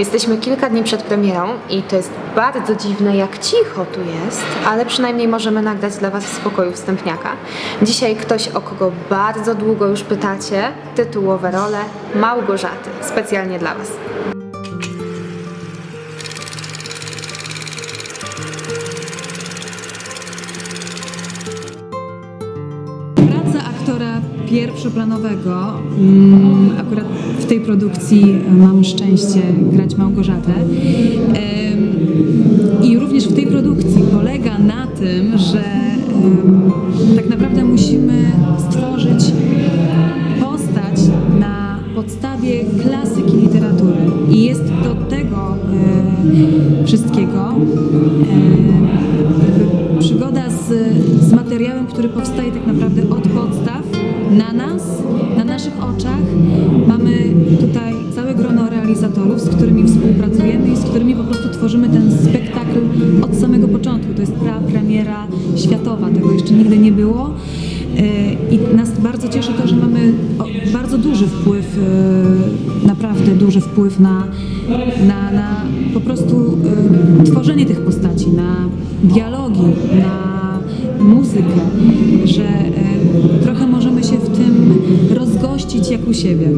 Jesteśmy kilka dni przed premierą i to jest bardzo dziwne, jak cicho tu jest, ale przynajmniej możemy nagrać dla Was w spokoju wstępniaka. Dzisiaj ktoś, o kogo bardzo długo już pytacie, tytułowe role Małgorzaty, specjalnie dla Was. Praca aktora pierwszoplanowego, mm, akurat tej produkcji mam szczęście grać Małgorzatę. I również w tej produkcji polega na tym, że tak naprawdę musimy stworzyć postać na podstawie klasyki literatury. I jest do tego e, wszystkiego e, przygoda z, z materiałem, który powstaje tak naprawdę od podstaw na nas, na naszych oczach. Realizatorów, z którymi współpracujemy i z którymi po prostu tworzymy ten spektakl od samego początku. To jest pra premiera światowa, tego jeszcze nigdy nie było. E, I nas bardzo cieszy to, że mamy bardzo duży wpływ, e, naprawdę duży wpływ na, na, na po prostu e, tworzenie tych postaci, na dialogi, na muzykę, że trochę możemy się w tym rozgościć jak u siebie.